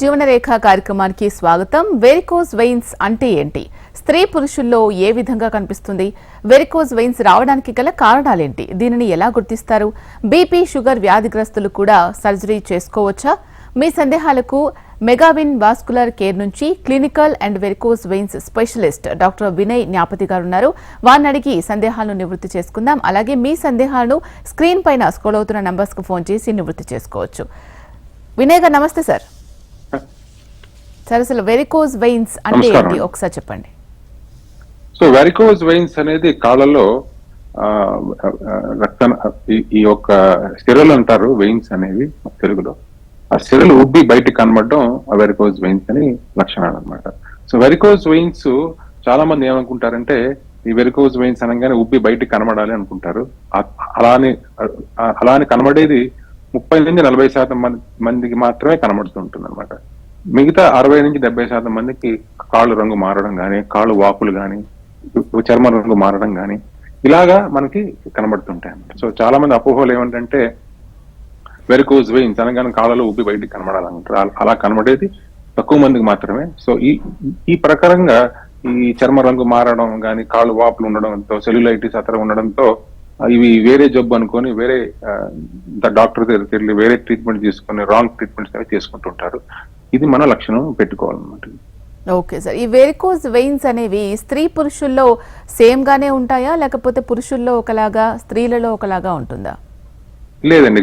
జీవనరేఖ కార్యక్రమానికి స్వాగతం. Varicose veins అంటే ఏంటి? స్త్రీ పురుషుల్లో ఏ విధంగా కనిపిస్తుంది? వెరికోజ్ వెయిన్స్ రావడానికి గల కారణాలేంటి? దీనిని ఎలా గుర్తిస్తారు? బీపీ షుగర్ వ్యాధిగ్రస్తులు కూడా సర్జరీ చేసుకోవచ్చా? మీ సందేహాలకు మెగావిన్ వాస్కులర్ కేర్ నుంచి clinical and varicose veins specialist doctor Vinay Gnapathi గారు ఉన్నారు వారిని అడిగి సందేహాలను నివృత్తి చేసుకుందాం. అలాగే మీ సందేహాలను స్క్రీన్ పైన స్కోల్ అవుతున్న నంబర్స్కు ఫోన్ చేసి నివృత్తి చేసుకోవచ్చు. వినయ్ గారు నమస్తే సార్. సార్ అసలు వెరికోజ్ వెయిన్స్ అంటే ఏంటి. ఒకసారి చెప్పండి. సో వెరికోజ్ వెయిన్స్ అనేది కాళ్ళలో రక్త ఈ- యొక్క సిరలు అంటారు వెయిన్స్ అనేవి తెలుగులో. ఆ సిరలు ఉబ్బి బయటికి కనబడడం ఆ వెరికోజ్ వెయిన్స్ అని లక్షణాలు అన్నమాట. సో వెరికోజ్ వెయిన్స్ చాలా మంది ఏమనుకుంటారంటే ఈ వెరికోజ్ వెయిన్స్ అనగానే ఉబ్బి బయటికి కనబడాలి అనుకుంటారు. అలానే అలానే కనబడేది ముప్పై నుంచి నలభై శాతం మంది మందికి మాత్రమే కనబడుతుంటుంది అనమాట మిగతా అరవై నుంచి డెబ్బై శాతం మందికి కాళ్ళు రంగు మారడం కానీ కాళ్ళు వాపులు కానీ చర్మ రంగు మారడం కానీ ఇలాగా మనకి కనబడుతుంటాయి అన్నమాట. సో చాలా మంది అపోహలు ఏమంటే వెరకోజ్ వెయిన్స్ అనగానే కాళ్ళలో ఉబ్బి బయటికి కనబడాలంటారు. అలా- కనబడేది తక్కువ మందికి మాత్రమే. సో ఈ ఈ ప్రకారంగా ఈ చర్మ రంగు మారడం కానీ కాళ్ళు వాపులు ఉండడంతో సెల్యులైటిస్ అతర ఉండడంతో ఇవి వేరే జబ్బు అనుకొని వేరే డాక్టర్ దగ్గరికి వెళ్ళి వేరే ట్రీట్మెంట్ తీసుకొని రాంగ్ ట్రీట్మెంట్స్ అవి తీసుకుంటుంటారు. ఇది మన లక్షణం పెట్టుకోవాలన్నమాట. ఓకే సార్ ఈ వెరికోజ్ వెయిన్స్ అనేవి స్త్రీ పురుషుల్లో సేమ్ గానే ఉంటాయా? లేకపోతే పురుషుల్లో ఒకలాగా స్త్రీలలో ఒకలాగా ఉంటుందా? లేదండి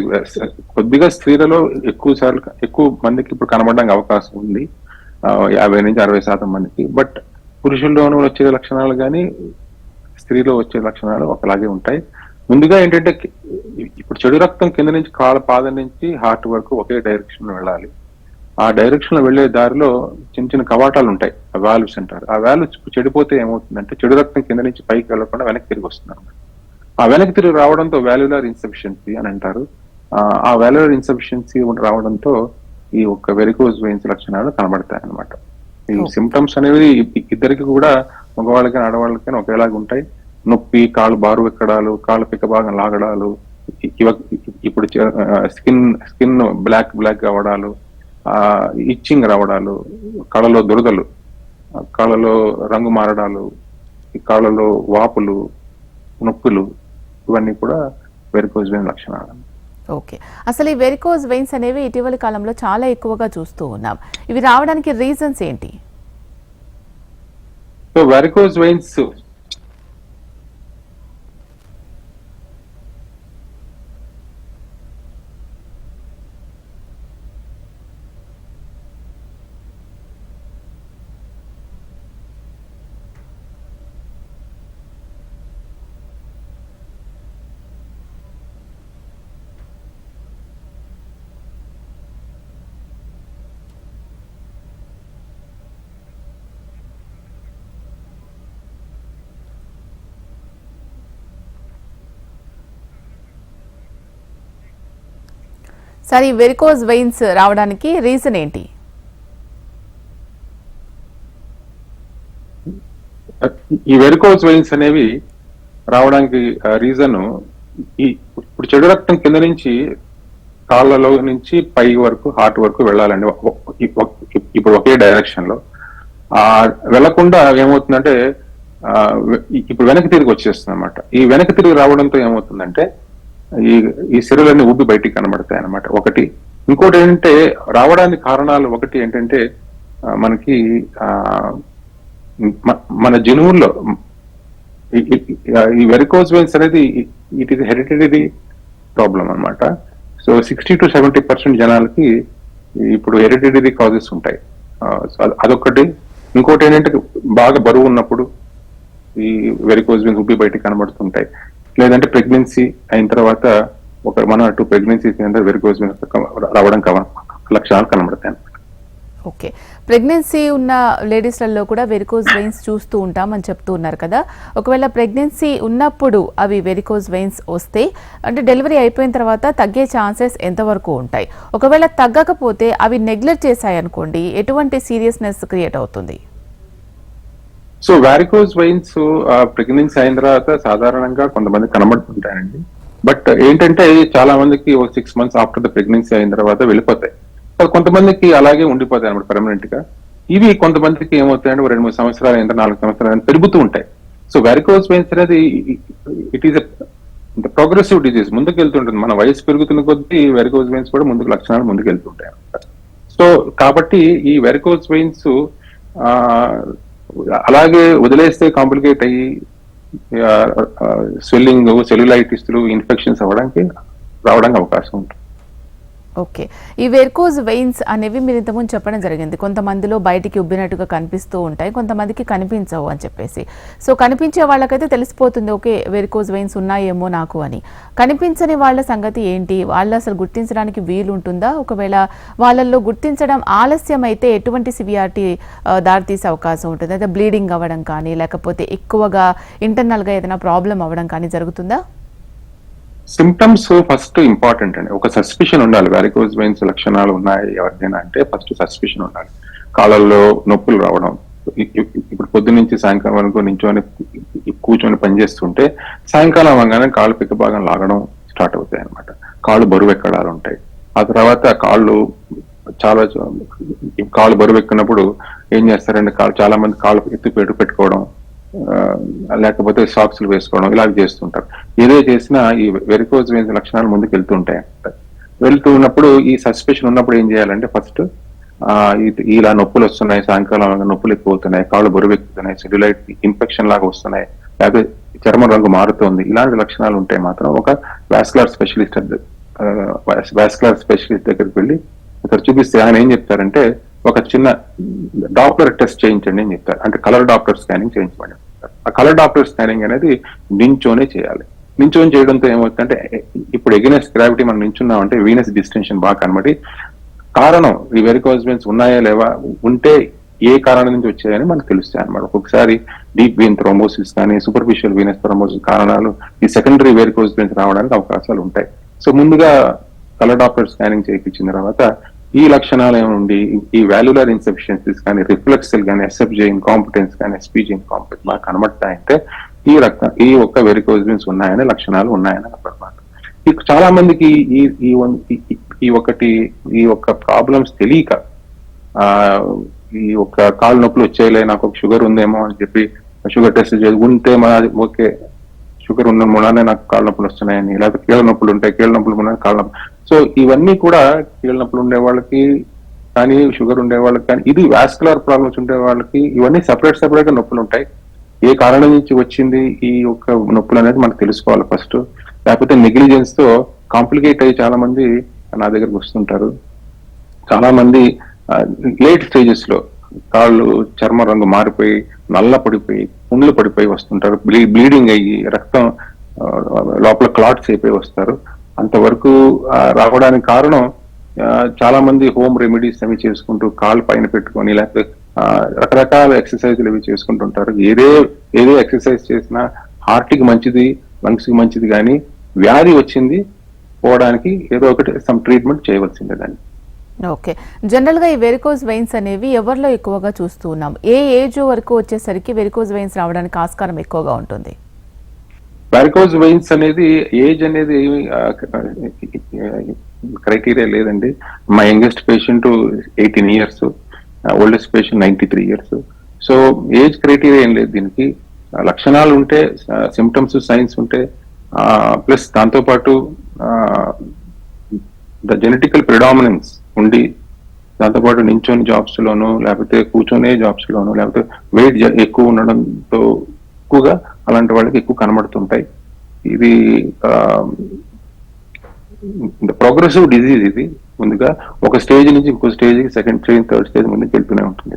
కొద్దిగా స్త్రీలలో ఎక్కువ సార్లు ఎక్కువ మందికి ఇప్పుడు కనబడడానికి అవకాశం ఉంది. యాభై నుంచి అరవై శాతం మందికి. బట్ పురుషుల్లోనూ వచ్చే లక్షణాలు కానీ స్త్రీలో వచ్చే లక్షణాలు ఒకలాగే ఉంటాయి. ముందుగా ఏంటంటే ఇప్పుడు చెడు రక్తం కింద నుంచి కాళ్ళ పాదం నుంచి హార్ట్ వరకు ఒకే డైరెక్షన్ వెళ్ళాలి. ఆ డైరెక్షన్లో వెళ్ళే దారిలో చిన్న చిన్న కవాటాలు ఉంటాయి. వాల్వ్స్ అంటారు. ఆ వాల్వ్స్ చెడిపోతే ఏమవుతుందంటే చెడు రక్తం కింద నుంచి పైకి వెళ్ళకుండా వెనక్కి తిరిగి వస్తుంది. ఆ వెనక్కి తిరిగి రావడంతో వాల్యులర్ ఇన్సఫిషియన్సీ అని అంటారు. ఆ, ఆ వాల్యులర్ ఇన్సఫిషియన్సీ రావడంతో ఈ ఒక్క వెరికోజ్ వెయిన్స్ లక్షణాలు కనబడతాయి అన్నమాట ఈ. సిమ్టమ్స్ అనేవి ఇద్దరికి కూడా మగవాళ్ళకి ఆడవాళ్ళకి ఒకేలాగా ఉంటాయి. నొప్పి కాళ్ళు బారు ఎక్కడాలు కాళ్ళు పిక్క భాగం లాగడాలు ఇప్పుడు స్కిన్ స్కిన్ బ్లాక్ బ్లాక్ అవ్వడాలు ఆ ఇచ్చింగ్ రావడాలు కళ్ళలో దురదలు కాళ్ళలో రంగు మారడాలు కాళ్ళలో వాపులు నొప్పులు ఇవన్నీ కూడా వెరికోజ్ వెయిన్ లక్షణాలు. ఓకే. అసలు ఈ వెరికోజ్ వెయిన్స్ అనేవి ఇటీవలి కాలంలో చాలా ఎక్కువగా చూస్తూ ఉన్నాం. ఇవి రావడానికి రీజన్స్ ఏంటి? సో వెరికోజ్ వెయిన్స్ సార్ ఈ వెరికోజ్ వెయిన్స్ రావడానికి రీజన్ ఏంటి? ఈ వెరికోజ్ వెయిన్స్ అనేవి రావడానికి రీజన్ ఈ ఇప్పుడు చెడు రక్తం కింద నుంచి కాళ్ళలో నుంచి పై వరకు హార్ట్ వరకు వెళ్ళాలండి. ఇప్పుడు ఒకే డైరెక్షన్లో. ఆ వెళ్ళకుండా ఏమవుతుందంటే ఇప్పుడు వెనక్కి తిరిగి వచ్చేస్తుంది అనమాట ఈ వెనక్కి తిరిగి రావడంతో ఏమవుతుందంటే ఈ ఈ సిరలన్నీ ఉబ్బి బయటికి కనబడతాయి అనమాట ఒకటి. ఇంకోటి ఏంటంటే రావడానికి కారణాలు ఒకటి ఏంటంటే మనకి ఆ మన జనువుల్లో ఈ- వెరికోజ్ వెయిన్స్ అనేది ఇట్ ఈస్ హెరిటరీ ప్రాబ్లం అన్నమాట. So sixty to seventy percent జనాలకి ఇప్పుడు హెరిటరీ కాజెస్ ఉంటాయి. అదొకటి ఇంకోటి ఏంటంటే బాగా బరువు ఉన్నప్పుడు ఈ వెరికోజ్ వెయిన్స్ ఉబ్బి బయటికి కనబడుతుంటాయి. లేదంటే ప్రెగ్నెన్సీ అయిన తర్వాత ఒక one or two pregnancy varicose రావడం కవ- లక్షణాలు కనబడతాయి అనమాట ఓకే. ప్రెగ్నెన్సీ ఉన్న లేడీస్లలో కూడా వెరికోజ్ వెయిన్స్ చూస్తూ ఉంటామని చెప్తూ ఉన్నారు కదా. ఒకవేళ ప్రెగ్నెన్సీ ఉన్నప్పుడు అవి వెరికోజ్ వెయిన్స్ వస్తే అంటే డెలివరీ అయిపోయిన తర్వాత తగ్గే ఛాన్సెస్ ఎంతవరకు ఉంటాయి? ఒకవేళ తగ్గకపోతే అవి నెగ్లెక్ట్ చేశాయి అనుకోండి ఎటువంటి సీరియస్నెస్ క్రియేట్ అవుతుంది? సో వారికోజ్ వైన్స్ ప్రెగ్నెన్సీ అయిన తర్వాత సాధారణంగా కొంతమంది కనబడుతుంటాయండి బట్ ఏంటంటే చాలా మందికి ఒక six months after the pregnancy అయిన తర్వాత వెళ్ళిపోతాయి. కొంతమందికి అలాగే ఉండిపోతాయి అనమాట పర్మనెంట్గా ఇవి కొంతమందికి ఏమవుతాయంటే రెండు మూడు సంవత్సరాలు అయిన నాలుగు సంవత్సరాలు పెరుగుతూ ఉంటాయి. సో వెరికోజ్ వెయిన్స్ అనేది ఇట్ ఈస్ ప్రోగ్రెసివ్ డిజీజ్ ముందుకు వెళ్తుంటుంది. మన వయసు పెరుగుతున్న కొద్దీ వెరికోజ్ వెయిన్స్ కూడా ముందుకు లక్షణాలు ముందుకు వెళ్తుంటాయి సో కాబట్టి ఈ వెరికోజ్ వెయిన్స్ అలాగే వదిలేస్తే కాంప్లికేట్ అయ్యి స్వెల్లింగ్ సెల్యులైటిస్లు ఇన్ఫెక్షన్స్ అవ్వడానికి రావడానికి అవకాశం ఉంటుంది. ఓకే. ఈ వెర్కోజ్ వెయిన్స్ అనేవి మీరు ఇంతకుముందు చెప్పడం జరిగింది. కొంతమందిలో బయటికి ఉబ్బినట్టుగా కనిపిస్తూ ఉంటాయి. కొంతమందికి కనిపించవు అని చెప్పేసి. సో కనిపించే వాళ్ళకైతే తెలిసిపోతుంది ఓకే వెర్కోజ్ వెయిన్స్ ఉన్నాయేమో నాకు అని. కనిపించని వాళ్ళ సంగతి ఏంటి? వాళ్ళు అసలు గుర్తించడానికి వీలు ఉంటుందా ఒకవేళ వాళ్ళల్లో గుర్తించడం ఆలస్యం అయితే ఎటువంటి సివియారిటీ దారితీసే అవకాశం ఉంటుంది? అయితే బ్లీడింగ్ అవ్వడం కానీ లేకపోతే ఎక్కువగా ఇంటర్నల్గా ఏదైనా ప్రాబ్లం అవ్వడం కానీ జరుగుతుందా? సిమ్టమ్స్ ఫస్ట్ ఇంపార్టెంట్ అండి. ఒక సస్పిషన్ ఉండాలి. వారికోజ్ వెయిన్స్ లక్షణాలు ఉన్నాయి ఎవరికైనా అంటే ఫస్ట్ సస్పిషన్ ఉండాలి. కాళ్ళల్లో నొప్పులు రావడం. ఇప్పుడు పొద్దునుంచి సాయంకాలం వరకు నించొని కూర్చొని పనిచేస్తుంటే సాయంకాలం అవ్వగానే కాళ్ళు పిక్క భాగం లాగడం స్టార్ట్ అవుతాయి అనమాట కాళ్ళు బరువు ఎక్కడాలు ఉంటాయి. ఆ తర్వాత కాళ్ళు చాలా కాళ్ళు బరువు ఎక్కినప్పుడు ఏం చేస్తారంటే కాళ్ళు చాలా మంది కాళ్ళు ఎత్తు పెట్టు పెట్టుకోవడం లేకపోతే సాక్స్లు వేసుకోవడం ఇలా చేస్తుంటారు. ఏదో చేసినా ఈ వెరికోజ్ వెయిన్స్ లక్షణాలు ముందుకు వెళ్తుంటాయి అంట. వెళ్తూ ఉన్నప్పుడు ఈ సస్పెషన్ ఉన్నప్పుడు ఏం చేయాలంటే ఫస్ట్ ఇలా నొప్పులు వస్తున్నాయి సాయంకాలం నొప్పులు ఎక్కువవుతున్నాయి కాళ్ళు బరువు ఎక్కుతున్నాయి సెల్యులైట్ ఇన్ఫెక్షన్ లాగా వస్తున్నాయి లేకపోతే చర్మం రంగు మారుతుంది ఇలాంటి లక్షణాలు ఉంటే మాత్రం ఒక వాస్కులర్ స్పెషలిస్ట్ వాస్కులర్ స్పెషలిస్ట్ దగ్గరికి వెళ్ళి ఇక్కడ చూపిస్తే ఆయన ఏం చెప్తారంటే ఒక చిన్న డాప్లర్ టెస్ట్ చేయించండి అని చెప్తారు అంటే కలర్ డాప్లర్ స్కానింగ్ చేయించమని. ఆ కలర్ డాప్లర్ స్కానింగ్ అనేది నించోనే చేయాలి. నించోని చేయడంతో ఏమవుతుందంటే ఇప్పుడు ఎగినెస్ గ్రావిటీ మనం నించున్నామంటే వీనస్ డిస్టెన్షన్ బాగా కనబడి కారణం ఈ వెరికోజ్ వెయిన్స్ ఉన్నాయా లేవా ఉంటే ఏ కారణం నుంచి వచ్చాయని మనకు తెలుస్తాయి అనమాట ఒక్కొక్కసారి డీప్ వెయిన్ థ్రోమోసిస్ కానీ సూపర్ఫిషియల్ వీనస్ థ్రోమోసిస్ కారణాలు ఈ సెకండరీ వెరికోజ్ వెయిన్స్ రావడానికి అవకాశాలు ఉంటాయి. సో ముందుగా కలర్ డాప్లర్ స్కానింగ్ చేయించిన తర్వాత ఈ లక్షణాలు ఏముండి ఈ వాల్యులర్ ఇన్సఫిషియన్సీస్ కానీ రిఫ్లెక్సల్ కానీ ఎస్ఎఫ్జే ఇన్కాంపిటెన్స్ కానీ ఎస్పీజీ ఇన్కాంపిటెన్స్ బాగా కనబడతాయంటే ఈ రక్త ఈ ఒక్క వెరికోజ్ వెయిన్స్ ఉన్నాయనే లక్షణాలు ఉన్నాయని అన్నమాట ఇక చాలా మందికి ఈ ఈ వన్- ఈ- ఈ ఒకటి ఈ ఒక్క ప్రాబ్లమ్స్ తెలియక ఈ ఒక్క కాలు నొప్పులు వచ్చేయలే నాకు ఒక షుగర్ ఉందేమో అని చెప్పి షుగర్ టెస్ట్ చేసి ఉంటే మన ఓకే షుగర్ ఉన్న మూలానే నాకు కాళ్ళ నొప్పులు వస్తున్నాయని లేకపోతే కీళ్ళ నొప్పులు ఉంటాయి కీళ్ళ నొప్పులు మూలానే కాళ్ళ నొప్పులు. సో ఇవన్నీ కూడా కీళ్ళ నొప్పులు ఉండే వాళ్ళకి కానీ షుగర్ ఉండే వాళ్ళకి కానీ ఇది వాస్కులర్ ప్రాబ్లమ్స్ ఉండే వాళ్ళకి ఇవన్నీ సపరేట్ సపరేట్గా నొప్పులు ఉంటాయి. ఏ కారణం నుంచి వచ్చింది ఈ యొక్క నొప్పులు అనేది మనకు తెలుసుకోవాలి ఫస్ట్. లేకపోతే నెగ్లిజెన్స్తో కాంప్లికేట్ అయ్యి చాలా మంది నా దగ్గరకు వస్తుంటారు. చాలా మంది లేట్ స్టేజెస్లో కాళ్ళు చర్మ రంగు మారిపోయి నల్ల పడిపోయి పుండ్లు పడిపోయి వస్తుంటారు. బ్లీ బ్లీడింగ్ అయ్యి రక్తం లోపల క్లాట్స్ అయిపోయి వస్తారు. అంతవరకు రావడానికి కారణం చాలా మంది హోమ్ రెమెడీస్ అవి చేసుకుంటూ కాళ్ళు పైన పెట్టుకొని లేకపోతే రకరకాల ఎక్సర్సైజ్లు ఇవి చేసుకుంటుంటారు. ఏదే ఏదే ఎక్సర్సైజ్ చేసినా హార్ట్కి మంచిది లంగ్స్కి మంచిది కానీ వ్యాధి వచ్చింది పోవడానికి ఏదో ఒకటి సమ్ ట్రీట్మెంట్ చేయవలసిందే దాన్ని ఓకే. జనరల్గా ఈ వెరికోజ్ వెయిన్స్ అనేవి ఎవరిలో ఎక్కువగా చూస్తూ ఉన్నాం? ఏ ఏజ్ వరకు వచ్చేసరికి వెరికోజ్ వెయిన్స్ రావడానికి ఆస్కారం ఎక్కువగా ఉంటుంది? వెరికోజ్ వెయిన్స్ అనేది ఏజ్ అనేది క్రైటీరియా లేదండి. మా youngest patient eighteen years oldest patient ninety three years so age criteria ఏం లేదు దీనికి. లక్షణాలు ఉంటే సిమ్టమ్స్ సైన్స్ ఉంటే ప్లస్ దాంతోపాటు ద జెనెటికల్ ప్రిడామినెన్స్ ఉండి దాంతోపాటు నించొని జాబ్స్ లోను లేకపోతే కూర్చొనే జాబ్స్ లోను లేకపోతే వెయిట్ ఎక్కువ ఉండడంతో ఎక్కువగా అలాంటి వాళ్ళకి ఎక్కువ కనబడుతుంటాయి. ఇది ప్రోగ్రెసివ్ డిజీజ్ ఇది. ముందుగా ఒక స్టేజ్ నుంచి ఇంకో stage second stage third stage ముందుకు వెళ్తూనే ఉంటుంది.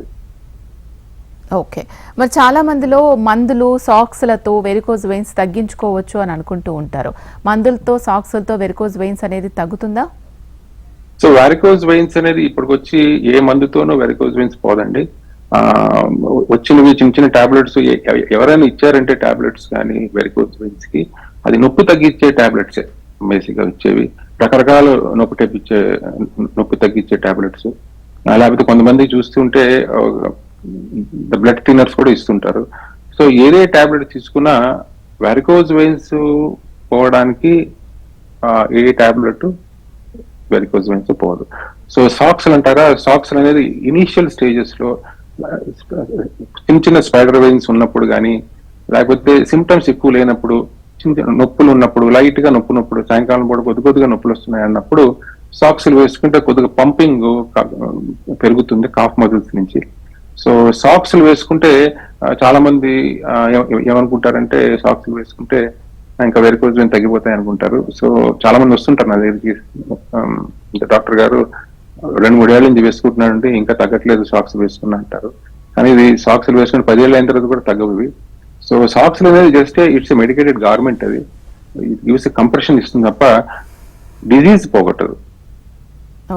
ఓకే. మరి చాలా మందిలో మందులు సాక్స్లతో వెరికోజ్ వెయిన్స్ తగ్గించుకోవచ్చు అని అనుకుంటూ ఉంటారు. మందులతో సాక్స్లతో వెరికోజ్ వెయిన్స్ అనేది తగ్గుతుందా? సో వారికోజ్ వెయిన్స్ అనేది ఇప్పటికొచ్చి ఏ మందుతోనూ వారికోజ్ వెయిన్స్ పోదండి. ఆ వచ్చినవి చిన్న చిన్న టాబ్లెట్స్ ఎవరైనా ఇచ్చారంటే టాబ్లెట్స్ కానీ వెరికోజ్ వెయిన్స్కి అది నొప్పి తగ్గించే టాబ్లెట్స్ బేసిక్గా ఇచ్చేవి రకరకాల నొప్పి తెప్పించే నొప్పి తగ్గించే టాబ్లెట్స్. లేకపోతే కొంతమంది చూస్తుంటే బ్లడ్ థినర్స్ కూడా ఇస్తుంటారు. సో ఏదే టాబ్లెట్ తీసుకున్నా వారికోజ్ వెయిన్స్ పోవడానికి ఏ టాబ్లెట్ వెరికోజ్ పోదు. సో సాక్స్ అంటారా? సాక్స్ అనేది ఇనీషియల్ స్టేజెస్లో చిన్న చిన్న స్పైడర్ వెయిన్స్ ఉన్నప్పుడు కానీ లేకపోతే సిమ్టమ్స్ ఎక్కువ లేనప్పుడు చిన్న చిన్న నొప్పులు ఉన్నప్పుడు లైట్గా నొప్పునప్పుడు ఉన్నప్పుడు సాయంకాలం పూట కొద్ది కొద్దిగా నొప్పులు వస్తున్నాయి అన్నప్పుడు సాక్స్ వేసుకుంటే కొద్దిగా పంపింగ్ పెరుగుతుంది కాఫ్ మజిల్స్ నుంచి. సో సాక్స్లు వేసుకుంటే చాలా మంది ఏమనుకుంటారంటే సాక్స్ వేసుకుంటే ఇంకా వెరికోజ్ వెయిన్ తగ్గిపోతాయి అనుకుంటారు. సో చాలా మంది వస్తుంటారు నా దగ్గరికి. డాక్టర్ గారు రెండు మూడేళ్ళ నుంచి వేసుకుంటున్నారంటే ఇంకా తగ్గట్లేదు సాక్స్ వేసుకున్నా అంటారు. కానీ ఇది సాక్స్ వేసుకుని పదేళ్ళు అయిన తర్వాత కూడా తగ్గవు సో సాక్స్ అనేది జస్ట్ ఇట్స్ మెడికేటెడ్ గార్మెంట్ అది. యూస్ కంప్రెషన్ ఇస్తుంది తప్ప డిజీజ్ పోగొట్టదు.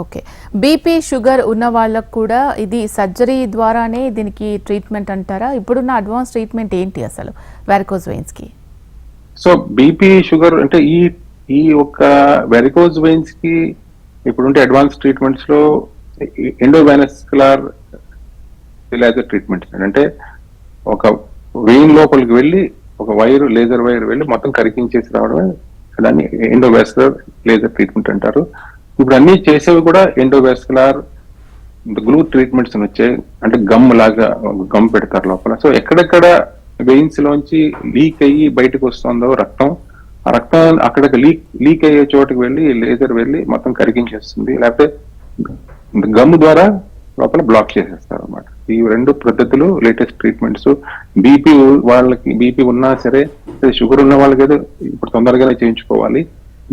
ఓకే. బీపీ షుగర్ ఉన్న వాళ్ళకు కూడా ఇది సర్జరీ ద్వారానే దీనికి ట్రీట్మెంట్ అంటారా? ఇప్పుడున్న అడ్వాన్స్ ట్రీట్మెంట్ ఏంటి అసలు? వెరకోజ్ వెయిన్స్కి కి? సో బీపీ షుగర్ అంటే ఈ ఈ ఒక్క వెరికోజ్ వెయిన్స్కి ఇప్పుడుంటే అడ్వాన్స్ ట్రీట్మెంట్స్లో ఎండోవైనస్కులర్ లేజర్ ట్రీట్మెంట్స్ అంటే ఒక వెయిన్ లోపలికి వెళ్ళి ఒక వైర్ లేజర్ వైర్ వెళ్ళి మొత్తం కరికించేసి రావడమే దాన్ని ఎండోవాస్కులర్ లేజర్ ట్రీట్మెంట్ అంటారు. ఇప్పుడు అన్ని చేసేవి కూడా ఎండోవాస్కులర్ గ్లూ ట్రీట్మెంట్స్ వచ్చాయి. అంటే గమ్ లాగా గమ్ పెడతారు లోపల. సో ఎక్కడెక్కడ వెయిన్స్ లోంచి లీక్ అయ్యి బయటకు వస్తుందో రక్తం ఆ రక్తం అక్కడికి లీక్ లీక్ అయ్యే చోటుకి వెళ్ళి లేజర్ వెళ్ళి మొత్తం కరిగించేస్తుంది. లేకపోతే గమ్ ద్వారా లోపల బ్లాక్ చేసేస్తారు అనమాట ఈ రెండు పద్ధతులు లేటెస్ట్ ట్రీట్మెంట్స్ బీపీ వాళ్ళకి బీపీ ఉన్నా సరే షుగర్ ఉన్న వాళ్ళకి ఏదో ఇప్పుడు తొందరగానే చేయించుకోవాలి.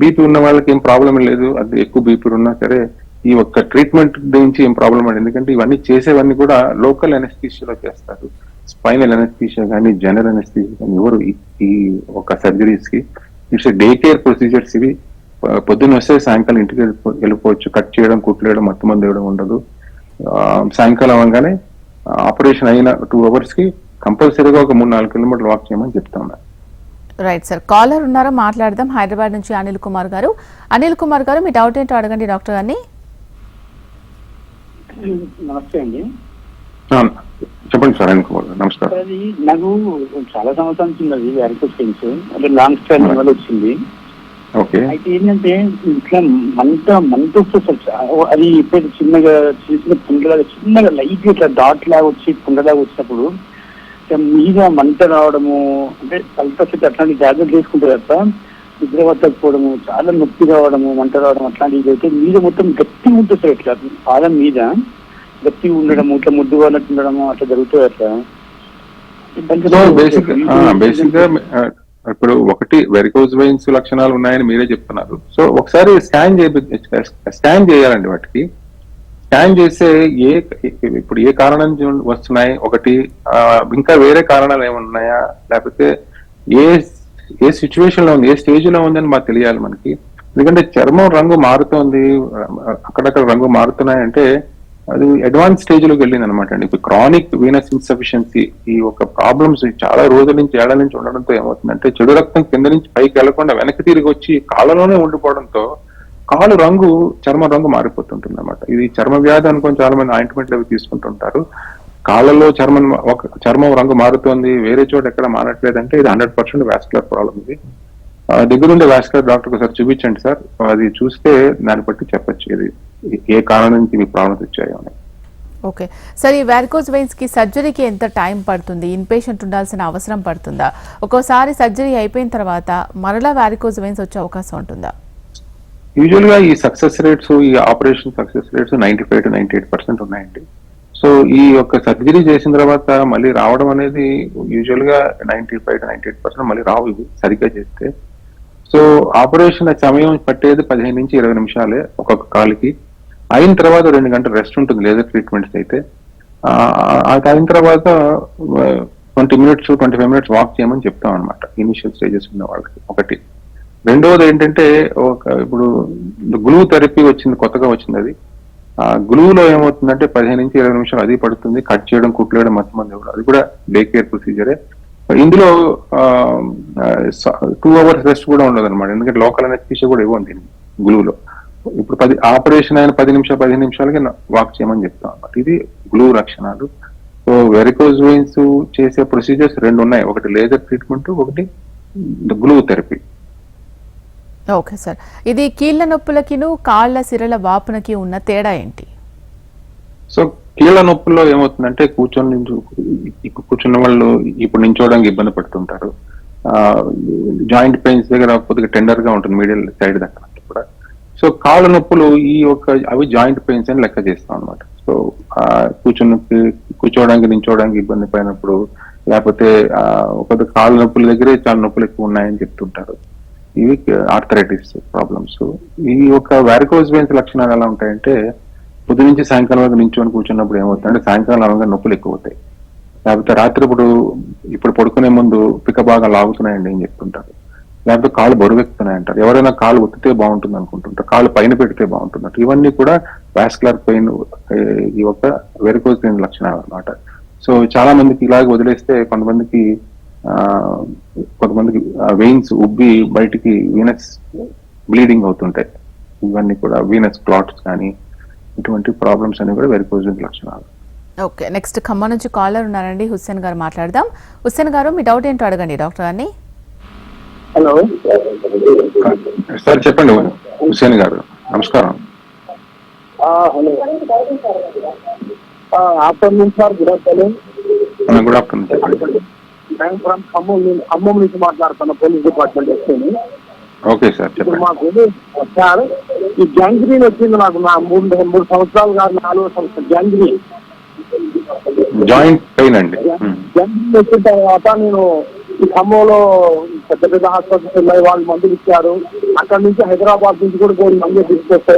బీపీ ఉన్న వాళ్ళకి ఏం ప్రాబ్లం లేదు. అది ఎక్కువ బీపీ ఉన్నా సరే ఈ ఒక్క ట్రీట్మెంట్ గురించి ఏం ప్రాబ్లం అండి ఎందుకంటే ఇవన్నీ చేసేవన్నీ కూడా లోకల్లో చేస్తారు. స్పైనల్ అనెస్థీషియా కానీ జనరల్ అనెస్థీషియా కానీ ఎవరు ఈ- ఒక సర్జరీస్కి ఇట్స్ డే కేర్ ప్రొసీజర్స్ ఇవి పొద్దున్న వస్తే సాయంకాలం ఇంటికి వెళ్ళిపో- వెళ్ళిపోవచ్చు. కట్ చేయడం కుట్లేయడం మొత్తం మంది వేయడం ఉండదు. సాయంకాలం అవగానే ఆపరేషన్ అయిన టూ అవర్స్కి కంపల్సరీగా ఒక మూడు నాలుగు కిలోమీటర్లు వాక్ చేయమని చెప్తా ఉన్నారు రైట్ సార్ కాలర్ ఉన్నారో? మాట్లాడదాం. హైదరాబాద్ నుంచి అనిల్ కుమార్ గారు. అనిల్ కుమార్ గారు మీ డౌట్ ఏంటో అడగండి డాక్టర్ గారిని. నమస్తే అండి. ఆ, చెప్పండి సార్ అనుకో నమస్కారం. అది నాకు చాలా సంవత్సరాల నుంచి ఉన్నది వ్యారికోస్ పెయిన్స్ అంటే లాంగ్ స్టాండింగ్ వల్ల వచ్చింది. ఓకే అయితే ఏంటంటే ఇట్లా మంట మంట వస్తుంది సార్ అది ఇప్పుడు చిన్నగా చిన్న పుండలాగా చిన్నగా లైట్ ఇట్లా డాట్ లాగా వచ్చి పుండలాగా వచ్చినప్పుడు మీద మంట రావడము అంటే కల్పసి అట్లాంటి జాగ్రత్త తీసుకుంటే తప్ప నిద్ర పట్టకపోవడము చాలా నొప్పి రావడము మంట రావడం అట్లాంటివి అయితే మీద మొత్తం గట్టిగా ఉంటుంది సార్ ఇట్లా పాదం మీద. గట్టిగా ఉండడము ఇట్లా ముద్దు వాళ్ళట్టు ఉండడము అట్లా జరుగుతుంది అట్లా. బేసిక్ బేసిక్గా ఆ, ఇప్పుడు ఒకటి వెరికోజ్ వెయిన్స్ లక్షణాలు ఉన్నాయని మీరే చెప్తున్నారు. సో ఒకసారి స్కాన్ చేపి స్కాన్ చేయాలండి వాటికి. స్కాన్ చేస్తే ఏ ఇప్పుడు ఏ కారణం వస్తున్నాయి? ఒకటి ఇంకా వేరే కారణాలు ఏమున్నాయా లేకపోతే ఏ ఏ సిచ్యువేషన్లో ఉంది? ఏ స్టేజ్లో ఉందని మాకు తెలియాలి మనకి. ఎందుకంటే చర్మం రంగు మారుతోంది. అక్కడక్కడ రంగు మారుతున్నాయంటే అది అడ్వాన్స్ స్టేజ్లోకి వెళ్ళింది అనమాట అండి. ఇప్పుడు క్రానిక్ వీనస్ ఇన్సఫిషియన్సీ ఈ ఒక ప్రాబ్లమ్స్ చాలా రోజుల నుంచి ఏళ్ళ నుంచి ఉండడంతో ఏమవుతుందంటే చెడు రక్తం కింద నుంచి పైకి వెళ్ళకుండా వెనక్కి తిరిగి వచ్చి కాళ్ళలోనే ఉండిపోవడంతో కాలు రంగు చర్మ రంగు మారిపోతుంటుంది అనమాట ఇది చర్మ వ్యాధి అనుకుని చాలా మంది ఆయింట్మెంట్లు అవి తీసుకుంటుంటారు. కాళ్ళలో చర్మం ఒక చర్మం రంగు మారుతోంది. వేరే చోట ఎక్కడ మారట్లేదంటే ఇది హండ్రెడ్ పర్సెంట్ వ్యాస్కులర్ ప్రాబ్లం ఇది. ఆ, దగ్గరుండే వ్యాస్కులర్ డాక్టర్ ఒకసారి చూపించండి సార్. అది చూస్తే దాన్ని బట్టి చెప్పచ్చు ఇది. ఏ కారణం నుంచి మీ ప్రాబ్లమ్స్ వచ్చాయో ఓకే. సార్ ఈ వారికోజ్ వెయిన్స్కి సర్జరీకి ఎంత టైం పడుతుంది? ఇన్ పేషెంట్ ఉండాల్సిన అవసరం పడుతుందా? ఒక్కోసారి సర్జరీ అయిపోయిన తర్వాత మరలా వారికోజ్ వెయిన్స్ వచ్చే అవకాశం ఉంటుందా? యూజువల్గా ఈ సక్సెస్ రేట్స్ ఈ operation success rates ninety five to ninety eight percent ఉన్నాయండి. సో ఈ యొక్క సర్జరీ చేసిన తర్వాత మళ్ళీ రావడం అనేది యూజువల్గా ninety five to ninety eight percent మళ్ళీ రావు ఇవి సరిగ్గా చేస్తే. సో ఆపరేషన్ సమయం పట్టేది పదిహేను నుంచి ఇరవై నిమిషాలే ఒక్కొక్క కాలుకి. అయిన తర్వాత రెండు గంటలు రెస్ట్ ఉంటుంది లేజర్ ట్రీట్మెంట్స్ అయితే. ఆ, అయిన తర్వాత twenty minutes twenty five minutes walk చేయమని చెప్తాం అనమాట ఇనిషియల్ స్టేజెస్ ఉన్న వాళ్ళకి. ఒకటి. రెండవది ఏంటంటే ఒక ఇప్పుడు గ్లూ థెరపీ వచ్చింది కొత్తగా వచ్చింది అది. ఆ గ్లూలో ఏమవుతుందంటే పదిహేను నుంచి ఇరవై నిమిషాలు అది పడుతుంది కట్ చేయడం కుట్లేయడం మొత్తం మంది కూడా అది కూడా డే కేర్ ప్రొసీజరే ఇందులో టూ అవర్స్ రెస్ట్ కూడా ఉండదు అనమాట ఎందుకంటే లోకల్ అనేది కూడా ఇవ్వండి గ్లూలో ఇప్పుడు పది ఆపరేషన్ అయిన పది నిమిషాలు పదిహేను నిమిషాలకి వాక్ చేయమని చెప్తాం అనమాట ఇది గ్లూ లక్షణాలు సో వెరికోజ్ వెయిన్స్ చేసే ప్రొసీజర్స్ రెండు ఉన్నాయి. ఒకటి లేజర్ ట్రీట్మెంట్ ఒకటి గ్లూ థెరపీ ఓకే సార్. ఇది కీళ్ళ నొప్పులకిను కాళ్ళ సిరల వాపునకి ఉన్న తేడా ఏంటి? సో కీళ్ళ నొప్పుల్లో ఏమవుతుందంటే కూర్చొని కూర్చున్న వాళ్ళు ఇప్పుడు నించోవడానికి ఇబ్బంది పడుతుంటారు. జాయింట్ పెయిన్స్ దగ్గర కొద్దిగా టెండర్గా ఉంటుంది మీడియల్ సైడ్ దగ్గర కూడా. సో కాళ్ళ నొప్పులు ఈ యొక్క అవి జాయింట్ పెయిన్స్ అని లెక్క చేస్తాం అనమాట సో కూర్చొని కూర్చుని కూర్చోవడానికి నించోవడానికి ఇబ్బంది పడినప్పుడు లేకపోతే ఒక కాళ్ళ నొప్పుల దగ్గరే చాలా నొప్పులు ఎక్కువ ఉన్నాయని చెప్తుంటారు. ఇవి ఆర్థరైటిస్ ప్రాబ్లమ్స్. ఈ యొక్క వ్యారికోజ్ వెయిన్స్ లక్షణాలు ఎలా ఉంటాయంటే పొద్దు నుంచి సాయంకాలం వరకు నించొని కూర్చున్నప్పుడు ఏమవుతుందంటే సాయంకాలం అవగా నొప్పులు ఎక్కువ అవుతాయి లేకపోతే రాత్రి ఇప్పుడు ఇప్పుడు పడుకునే ముందు పిక్క బాగా లాగుతున్నాయండి అని చెప్తుంటారు. లేకపోతే కాళ్ళు బరువెక్కుతున్నాయి అంటారు ఎవరైనా కాళ్ళు ఒత్తితే బాగుంటుంది అనుకుంటుంటారు. కాళ్ళు పైన పెడితే బాగుంటుంది ఇవన్నీ కూడా వాస్కులర్ పెయిన్ ఈ యొక్క వెరికోజ్ పెయిన్ లక్షణాలు అన్నమాట. సో చాలా మందికి ఇలాగ వదిలేస్తే కొంతమందికి కొంతమందికి వెయిన్స్ ఉబ్బి బయటికి వీనస్ బ్లీడింగ్ అవుతుంటాయి. ఇవన్నీ కూడా వీనస్ క్లాట్స్ కానీ ఇటువంటి ప్రాబ్లమ్స్ అన్ని కూడా వెరికోజ్ లక్షణాలు. ఓకే నెక్స్ట్ ఖమ్మం నుంచి కాలర్ ఉన్నారండి హుస్సేన్ గారు మాట్లాడదాం. హుస్సేన్ గారు మీ డౌట్ ఏంటో అడగండి డాక్టర్ గారిని. హలో. సార్ చెప్పండి హుసేన్ గారు నమస్కారం. Hello. Afternoon sir good afternoon. Good afternoon చెప్పండి. నేను ఫ్రమ్ ఖమ్మం ఖమ్మం నుంచి మాట్లాడుతున్నా పోలీస్ డిపార్ట్మెంట్ వస్తుంది ఓకే సార్ ఇప్పుడు మాకు సార్ ఈ గ్యాంగ్రీన్ వచ్చింది నాకు నా మూడు మూడు సంవత్సరాలు కాదు నాలుగు సంవత్సరాలు గ్యాంగ్రీన్. జాయింట్ పెయిన్ అండి. గ్యాంగ్రీన్ వచ్చిన తర్వాత నేను ఈ ఖమ్మంలో పెద్ద పెద్ద హాస్పిటల్స్ ఉన్నాయి వాళ్ళు మందులు ఇచ్చారు. అక్కడ నుంచి హైదరాబాద్ నుంచి కూడా కొన్ని మందులు తీసుకొస్తే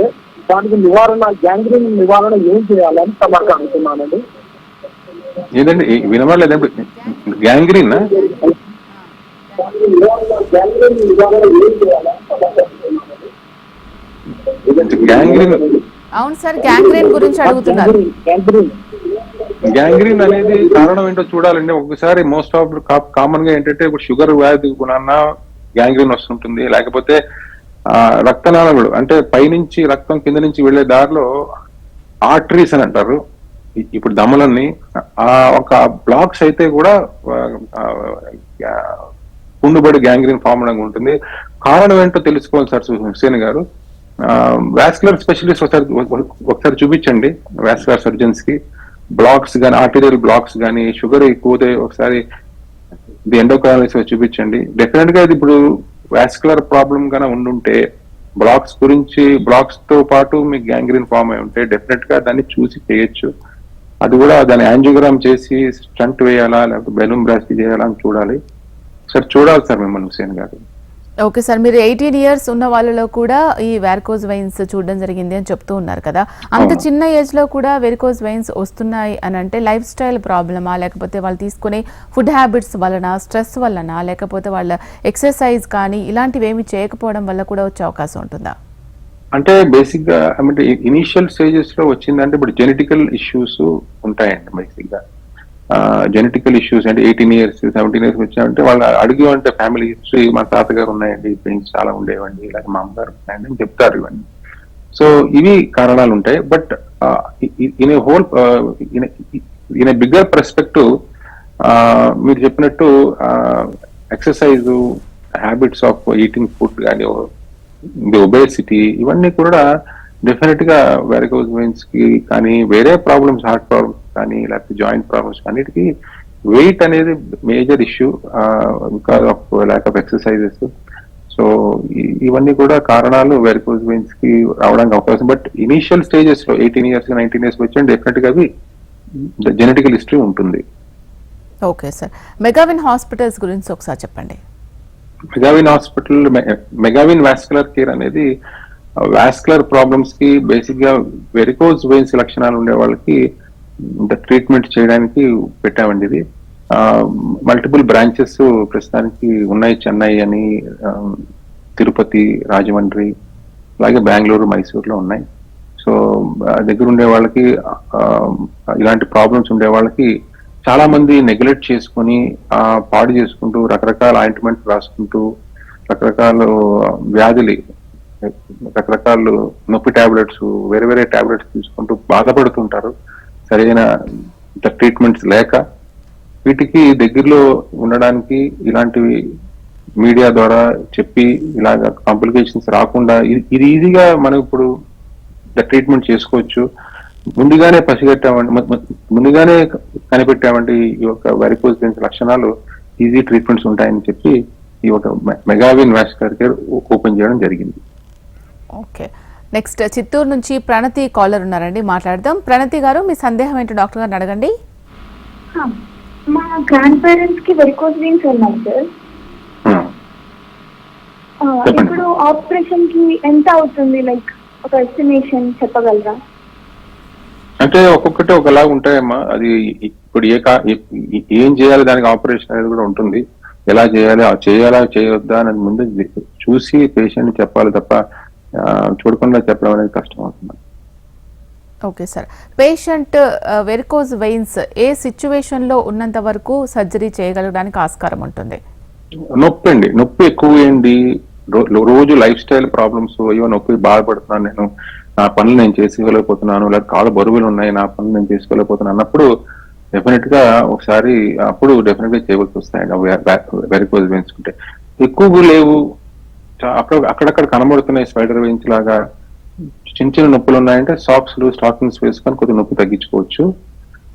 దానికి నివారణ గ్యాంగ్రీన్ నివారణ ఏం చేయాలని తమకు అనుకున్నానండి. ఏదండి? వినబడలేదండి గ్యాంగ్రీన్? గ్యాంగ్రీన్ నివారణ ఏం చేయాలని తమకు గ్యాంగ్రీన్ అవును సార్ గ్యాంగ్రీన్ గురించి అడుగుతున్నారు. గ్యాంగ్రీన్. గ్యాంగ్రీన్ అనేది కారణం ఏంటో చూడాలండి. ఒకసారి మోస్ట్ ఆఫ్ కామన్గా ఏంటంటే ఇప్పుడు షుగర్ వ్యాధి గుణాన గ్యాంగ్రీన్ వస్తుంటుంది. లేకపోతే ఆ, రక్తనాళములు అంటే పైనుంచి రక్తం కింద నుంచి వెళ్ళే దారిలో ఆర్టరీస్ అని అంటారు. ఇప్పుడు దమలన్నీ ఆ ఒక బ్లాక్స్ అయితే కూడా కుండుబడి గ్యాంగ్రీన్ ఫామ్ అవడం ఉంటుంది. కారణం ఏంటో తెలుసుకోవాలి సార్ హుసేన్ గారు. వాస్కులర్ స్పెషలిస్ట్ ఒకసారి ఒకసారి చూపించండి వాస్కులర్ సర్జన్స్కి బ్లాక్స్ కానీ ఆర్టీరియల్ బ్లాక్స్ కానీ షుగర్ ఎక్కువతే ఒకసారి ఇది చూపించండి. డెఫినెట్గా ఇది ఇప్పుడు వాస్కులర్ ప్రాబ్లం గానే ఉండుంటే బ్లాక్స్ గురించి బ్లాక్స్తో పాటు మీకు గ్యాంగ్రీన్ ఫామ్ అయి ఉంటే డెఫినెట్గా దాన్ని చూసి చేయొచ్చు. అది కూడా దాన్ని యాంజియోగ్రామ్ చేసి స్టంట్ వేయాలా లేకపోతే బెలూన్ బ్రాస్టీ చేయాలా అని చూడాలి. సార్ చూడాలి సార్ మిమ్మల్ని హుసేన్ గారు. ఓకే సార్ మీరు ఎయిటీన్ ఇయర్స్ ఉన్న వాళ్ళలో కూడా ఈ వెరికోజ్ వైన్స్ చూడడం జరిగింది అని చెప్తూ ఉన్నారు కదా. అంత. చిన్న ఏజ్లో కూడా వెరికోజ్ వైన్స్ వస్తున్నాయి అని అంటే లైఫ్ స్టైల్ ప్రాబ్లమా లేకపోతే వాళ్ళు తీసుకునే ఫుడ్ హ్యాబిట్స్ వలన స్ట్రెస్ వలన లేకపోతే వాళ్ళ ఎక్సర్సైజ్ కానీ ఇలాంటివి ఏమి చేయకపోవడం వల్ల కూడా వచ్చే అవకాశం ఉంటుందా? అంటే బేసిక్గా అంటే ఇనిషియల్ స్టేజెస్లో వచ్చిందంటే ఇప్పుడు జెనెటికల్ ఇష్యూస్ ఉంటాయండి బేసిక్గా. జెనెటికల్ ఇష్యూస్ అంటే ఎయిటీన్ ఇయర్స్ సెవెంటీన్ ఇయర్స్ వచ్చామంటే వాళ్ళు అడిగి అంటే ఫ్యామిలీ హిస్టరీ మా తాతగారు ఉన్నాయండి పెయిన్స్ చాలా ఉండేవండి ఇలాగ మా అమ్మగారు ఉన్నాయండి అని చెప్తారు ఇవన్నీ. సో ఇవి కారణాలు ఉంటాయి. But in a whole in a bigger perspective మీరు చెప్పినట్టు exercise habits of eating food కానీ ది ఒబేసిటీ ఇవన్నీ కూడా డెఫినెట్గా వెరకోజ్ వెయిన్స్కి కానీ వేరే ప్రాబ్లమ్స్ హార్ట్ ప్రాబ్లమ్స్ కానీ లేకపోతే జాయింట్ ప్రాబ్లమ్స్ అన్నిటికీ వెయిట్ అనేది major issue because of lack of exercises so ఇవన్నీ కూడా కారణాలు వెరికోజ్ వెయిన్స్కి రావడానికి అవకాశం. బట్ ఇనీషియల్ స్టేజెస్లో ఎయిటీన్ ఇయర్స్ నైన్టీన్ ఇయర్స్ వచ్చి డెఫినెట్గా అవి జెనెటికల్ హిస్టరీ ఉంటుంది. ఓకే సార్ మెగావిన్ హాస్పిటల్స్ గురించి ఒకసారి చెప్పండి. Megavein hospital Megavein vascular care అనేది వాస్కులర్ ప్రాబ్లమ్స్కి బేసిక్గా వెరికోజ్ వెయిన్స్ లక్షణాలు ఉండే వాళ్ళకి ట్రీట్మెంట్ చేయడానికి పెట్టామండి ఇది. మల్టిపుల్ బ్రాంచెస్ ప్రస్తుతానికి ఉన్నాయి చెన్నై అని తిరుపతి రాజమండ్రి అలాగే బెంగళూరు మైసూర్లో ఉన్నాయి. సో దగ్గర ఉండే వాళ్ళకి ఇలాంటి ప్రాబ్లమ్స్ ఉండే వాళ్ళకి చాలా మంది నెగ్లెక్ట్ చేసుకొని పాడు చేసుకుంటూ రకరకాల ఆయింట్మెంట్ రాసుకుంటూ రకరకాల వ్యాధులు రకరకాల నొప్పి టాబ్లెట్స్ వేరే వేరే టాబ్లెట్స్ తీసుకుంటూ బాధపడుతుంటారు. సరైన ట్రీట్మెంట్స్ లేక వీటికి దగ్గరలో ఉండడానికి ఇలాంటివి మీడియా ద్వారా చెప్పి ఇలాగ కాంప్లికేషన్స్ రాకుండా ఇది- ఇది ఈజీగా మనం ఇప్పుడు ట్రీట్మెంట్ చేసుకోవచ్చు. ముందుగానే పసిగట్టామంటే ముందుగానే కనిపెట్టామంటే ఈ యొక్క వెరికోజ్ వెయిన్స్ లక్షణాలు ఈజీ ట్రీట్మెంట్స్ ఉంటాయని చెప్పి ఈ ఒక మెగావిన్ వాస్కులర్ కేర్ ఓపెన్ చేయడం జరిగింది. ఓకే. నెక్స్ట్ చిత్తూరు నుంచి ప్రణతి కాలర్ ఉన్నారండి మాట్లాడదాం. ప్రణతి గారు మీ సందేహం ఏంటో డాక్టర్ గారిని అడగండి. మా గ్రాండ్ పేరెంట్స్కి వెరికోజ్ వెయిన్స్ ఉన్నాయి సార్. ఇప్పుడు ఆపరేషన్కి ఎంత అవుతుంది లైక్ ఒక ఎస్టిమేషన్ చెప్పగలరా? అంటే ఒక్కొక్కటి ఒకలా ఉంటాయమ్మా. అది ఇప్పుడు ఏ కా ఏ- చేయాలి దానికి ఆపరేషన్ అనేది కూడా ఉంటుంది. ఎలా చేయాలి ఆ చేయాలా చేయొద్దా అనేది ముందు చూసి పేషెంట్ చెప్పాలి తప్ప చూడకుండా చెప్పడం అనేది కష్టం అవుతుంది okay sir. Patient varicose veins ఏ సిచ్యువేషన్లో ఉన్నంత వరకు సర్జరీ చేయగలగడానికి ఆస్కారం ఉంటుంది? నొప్పి అండి నొప్పి ఎక్కువ ఏంటి రోజు లైఫ్ స్టైల్ ప్రాబ్లమ్స్ అయ్యో నొప్పి బాధపడుతున్నాను నేను. నా పనులు నేను చేసుకోలేకపోతున్నాను. లేదా కాళ్ళు బరువులు ఉన్నాయి. నా పనులు నేను చేసుకోలేకపోతున్నాను అన్నప్పుడు డెఫినెట్గా ఒకసారి అప్పుడు డెఫినెట్గా చేయవలసి వస్తాయండి. వెరికోజ్ వెయిన్స్ ఉంటే. ఎక్కువ లేవు. అక్కడ అక్కడక్కడ కనబడుతున్నాయి స్పైడర్ వేయించి లాగా. చిన్న చిన్న నొప్పులు ఉన్నాయంటే సాక్స్ స్టాకింగ్స్ వేసుకొని కొద్దిగా నొప్పి తగ్గించుకోవచ్చు.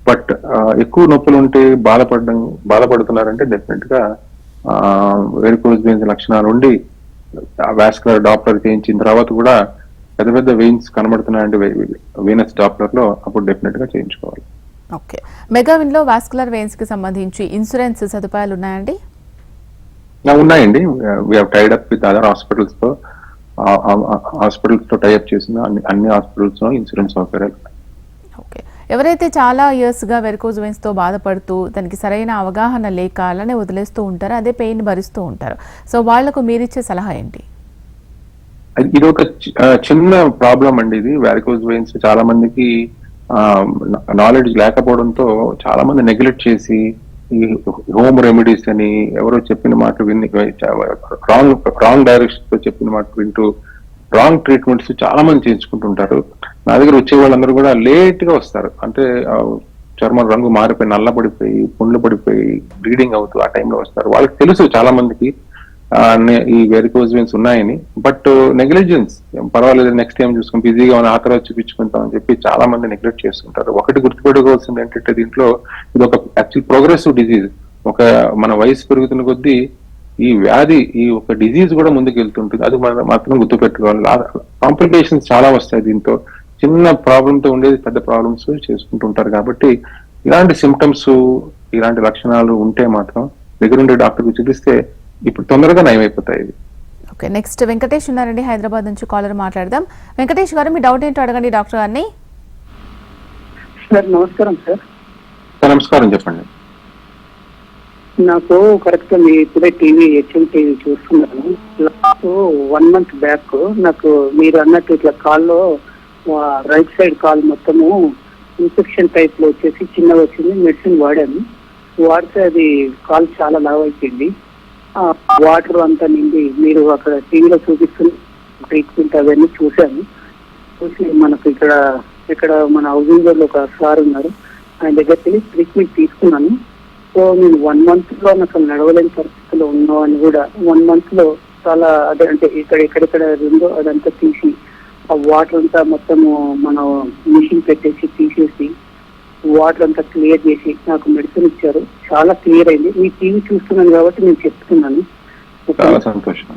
బట్ ఎక్కువ నొప్పులు ఉంటే బాధపడడం బాధపడుతున్నారంటే డెఫినెట్గా వెరికోజ్ వెయిన్స్ లక్షణాలు ఉండి వాస్కులర్ డాప్లర్ చేయించిన తర్వాత కూడా పెద్ద పెద్ద వెయిన్స్ కనబడుతున్నాయంటే వీనస్ డాప్లర్లో అప్పుడు డెఫినెట్గా చేయించుకోవాలి. ఓకే మెగావిన్లో వాస్కులర్ వెయిన్స్కి సంబంధించి ఇన్సూరెన్స్ సదుపాయాలు ఉన్నాయండి? ఉన్నాయండి. We tied up with other హాస్పిటల్స్తో హాస్పిటల్స్తో టైఅప్ చేసిన అన్ని అన్ని హాస్పిటల్స్లో ఇన్సూరెన్స్ సౌకర్యాలు. ఓకే ఎవరైతే చాలా ఇయర్స్గా వెరికోజ్ వెయిన్స్తో బాధపడుతూ దానికి సరైన అవగాహన లేక అలానే వదిలేస్తూ ఉంటారో అదే పెయిన్ భరిస్తూ ఉంటారు. సో వాళ్ళకు మీరిచ్చే సలహా ఏంటి? ఇది ఒక చిన్న ప్రాబ్లం అండి ఇది. వ్యారికోజ్ వెయిన్స్ చాలా మందికి నాలెడ్జ్ లేకపోవడంతో చాలా మంది నెగ్లెక్ట్ చేసి ఈ హోమ్ రెమెడీస్ అని ఎవరో చెప్పిన మాట విని రాంగ్ రాంగ్ డైరెక్షన్తో చెప్పిన మాట వింటూ రాంగ్ ట్రీట్మెంట్స్ చాలా మంది చేయించుకుంటుంటారు. నా దగ్గర వచ్చే వాళ్ళందరూ కూడా లేట్గా వస్తారు. అంటే చర్మం రంగు మారిపోయి నల్లబడిపోయి పుండ్లు పడిపోయి బ్లీడింగ్ అవుతూ ఆ టైంలో వస్తారు. వాళ్ళకి తెలుసు చాలా మందికి ఈ వెరికోజ్ వెన్స్ ఉన్నాయని. బట్ నెగ్లిజెన్స్ పర్వాలేదు నెక్స్ట్ టైం చూసుకుని బిజీగా ఉన్న ఆ తర్వాత చూపించుకుంటాం అని చెప్పి చాలా మంది నెగ్లెక్ట్ చేస్తుంటారు. ఒకటి గుర్తుపెట్టుకోవాల్సింది ఏంటంటే దీంట్లో ఇది ఒక యాక్చువల్ ప్రోగ్రెసివ్ డిజీజ్ ఒక మన వయసు పెరుగుతున్న కొద్దీ ఈ వ్యాధి ఈ ఒక డిజీజ్ కూడా ముందుకు వెళ్తుంటుంది అది మనం మాత్రం గుర్తుపెట్టుకోవాలి. కాంప్లికేషన్స్ చాలా వస్తాయి దీంతో. చిన్న ప్రాబ్లమ్తో ఉండేది పెద్ద ప్రాబ్లమ్స్ చేసుకుంటుంటారు కాబట్టి ఇలాంటి సిమ్టమ్స్ ఇలాంటి లక్షణాలు ఉంటే మాత్రం దగ్గరుండే డాక్టర్కి చూపిస్తే ఇప్పుడు తొందరగా నయమైపోతాయి ఇవి. ఓకే నెక్స్ట్ వెంకటేష్ ఉన్నారండి హైదరాబాద్ నుంచి కాలర్ మాట్లాడదాం. వెంకటేష్ గారు మీ డౌట్ ఏంటో అడగండి డాక్టర్ గారిని. సార్ నమస్కారం సార్. సార్, నమస్కారం చెప్పండి. నాకు కరెక్ట్గా మీ ఇప్పుడే టీవీ హెచ్ఎం టీవీ చూస్తున్నాను. లాస్ట్ వన్ మంత్ బ్యాక్ నాకు మీరు అన్నట్టు ఇట్లా కాల్లో రైట్ సైడ్ కాల్ మొత్తము ఇన్ఫెక్షన్ టైప్లో వచ్చేసి చిన్నగా వచ్చింది మెడిసిన్ వాడాను. వాడితే అది కాల్ చాలా లావ్ అయిపోయింది. వాటర్ అంతా నిండి మీరు అక్కడ టీవీలో చూపిస్తున్న ట్రీట్మెంట్ అవన్నీ చూశాను. చూసి మనకు ఇక్కడ ఇక్కడ మన హౌసింగ్ బోర్డ్ ఒక సార్ ఉన్నారు. ఆయన దగ్గరికి వెళ్ళి ట్రీట్మెంట్ తీసుకున్నాను. సో నేను వన్ మంత్లో అసలు నడవలేని పరిస్థితిలో ఉన్నావు అని కూడా వన్ మంత్లో చాలా అదే అంటే ఇక్కడ ఎక్కడెక్కడ ఉందో అదంతా తీసి ఆ వాటర్ అంతా మొత్తము మనం మిషన్ పెట్టేసి తీసేసి వాటర్ అంతా క్లియర్ చేసి నాకు మెడిసిన్ ఇచ్చారు. చాలా క్లియర్ అయింది. మీ టీవీ చూస్తున్నాను కాబట్టి నేను చెప్తున్నాను. చాలా సంతోషం.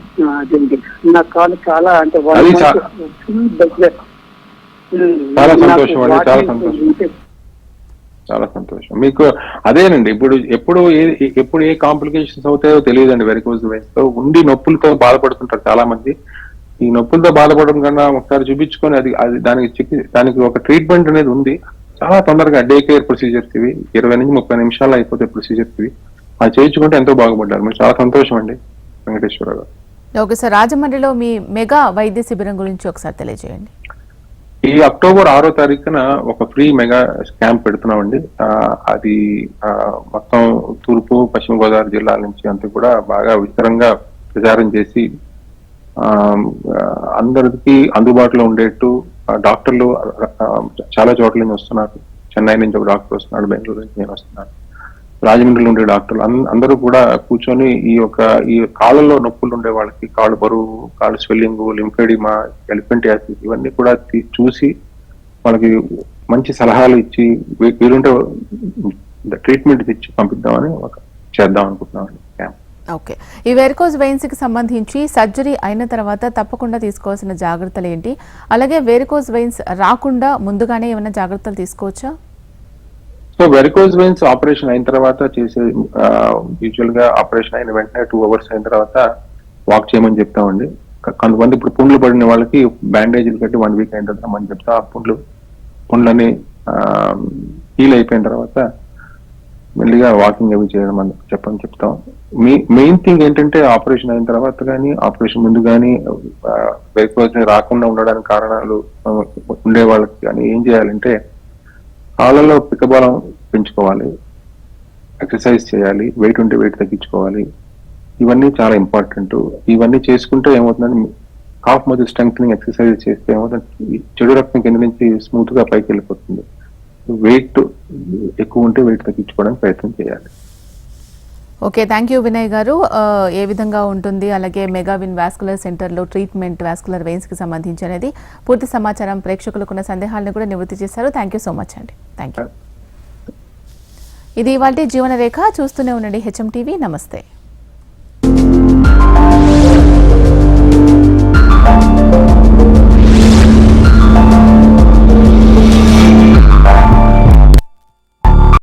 నా కాలు చాలా అంటే చాలా సంతోషం అండి, చాలా సంతోషం. చాలా సంతోషం. మీకు అదేనండి. ఇప్పుడు ఎప్పుడు ఏ ఎప్పుడు ఏ కాంప్లికేషన్స్ అవుతాయో తెలియదండి. వెరికోజ్ వెయిన్స్తో ఉండి నొప్పులతో బాధపడుతుంటారు చాలా మంది ఈ నొప్పులతో బాధపడడం కన్నా ఒకసారి చూపించుకొని అది అది దానికి దానికి ఒక ట్రీట్మెంట్ అనేది ఉంది. చాలా తొందరగా డే కేర్ ప్రొసీజర్స్ ఇవి. ఇరవై నుంచి ముప్పై నిమిషాలు అయిపోతే ప్రొసీజర్స్ ఇవి. అది చేయించుకుంటే ఎంతో బాగుపడ్డారు. మీరు చాలా సంతోషం అండి వెంకటేశ్వర గారు. ఓకే సార్ రాజమండ్రిలో మీ మెగా వైద్య శిబిరం గురించి ఒకసారి తెలియజేయండి. ఈ అక్టోబర్ ఆరో తారీఖున ఒక ఫ్రీ మెగా క్యాంప్ పెడుతున్నామండి. అది మొత్తం తూర్పు పశ్చిమ గోదావరి జిల్లాల నుంచి అంతా కూడా బాగా విస్తరంగా ప్రచారం చేసి అందరికి అందుబాటులో ఉండేట్టు డాక్టర్లు చాలా చోట్ల నుంచి వస్తున్నారు. చెన్నై నుంచి ఒక డాక్టర్ వస్తున్నాడు బెంగళూరు నుంచి నేను వస్తున్నాను. రాజమండ్రిలో ఉండే డాక్టర్లు అందరూ కూడా కూర్చొని ఈ యొక్క ఈ కాళ్ళలో నొప్పులు ఉండే వాళ్ళకి కాళ్ళు బరువు కాళ్ళు స్వెల్లింగ్ లింఫెడిమా ఎలిఫెంటియాసిస్ ఇవన్నీ కూడా తీ- చూసి వాళ్ళకి మంచి సలహాలు ఇచ్చి వీలుంటే ట్రీట్మెంట్ ఇచ్చి పంపిద్దామని ఒక చేద్దాం అనుకుంటున్నాను ఓకే. ఈ వెరికోజ్ వెయిన్స్కి సంబంధించి సర్జరీ అయిన తర్వాత తప్పకుండా తీసుకోవాల్సిన జాగ్రత్తలు ఏంటి? అలాగే వెరికోజ్ వెయిన్స్ రాకుండా ముందుగానే ఏమైనా జాగ్రత్తలు తీసుకోవచ్చా? సో వెరికోజ్ వెయిన్స్ ఆపరేషన్ అయిన తర్వాత చేసే యూజువల్గా ఆపరేషన్ అయిన వెంటనే టూ అవర్స్ అయిన తర్వాత వాక్ చేయమని చెప్తామండి. కొంతమంది ఇప్పుడు పుండ్లు పడిన వాళ్ళకి బ్యాండేజీలు కట్టి వన్ వీక్ అయిన తర్వాత మనం చెప్తా. ఆ పుండ్లు పుండ్లని హీల్ అయిపోయిన తర్వాత మెల్లిగా వాకింగ్ అవి చేయడం అని చెప్పని చెప్తాం. మీ మెయిన్ థింగ్ ఏంటంటే ఆపరేషన్ అయిన తర్వాత కానీ ఆపరేషన్ ముందు కానీ వెరికోజ్ రాకుండా ఉండడానికి కారణాలు ఉండే వాళ్ళకి కానీ ఏం చేయాలంటే కాళ్ళలో పిక్కబలం పెంచుకోవాలి. ఎక్సర్సైజ్ చేయాలి. వెయిట్ ఉంటే వెయిట్ తగ్గించుకోవాలి. ఇవన్నీ చాలా ఇంపార్టెంట్. ఇవన్నీ చేసుకుంటే ఏమవుతుందంటే కాఫ్ మధ్య స్ట్రెంగ్ ఎక్సర్సైజ్ చేస్తే ఏమవుతుంది చెడు రక్తం కింద నుంచి స్మూత్గా పైకి వెళ్ళిపోతుంది. వెయిట్ ఎక్కువ ఉంటే వెయిట్ తగ్గించుకోవడానికి ప్రయత్నం చేయాలి. ఓకే థ్యాంక్ యూ వినయ్ గారు. ఆ, ఏ విధంగా ఉంటుంది? అలాగే మెగావిన్ వాస్కులర్ సెంటర్లో ట్రీట్మెంట్ వాస్కులర్ వెయిన్స్కి సంబంధించి అనేది పూర్తి సమాచారం ప్రేక్షకులకున్న సందేహాలను కూడా నివృత్తి చేశారు. థ్యాంక్ యూ సో మచ్ అండి. థ్యాంక్ యూ ఇది ఇవాళ జీవన రేఖ. చూస్తూనే ఉండండి హెచ్ఎం టీవీ నమస్తే.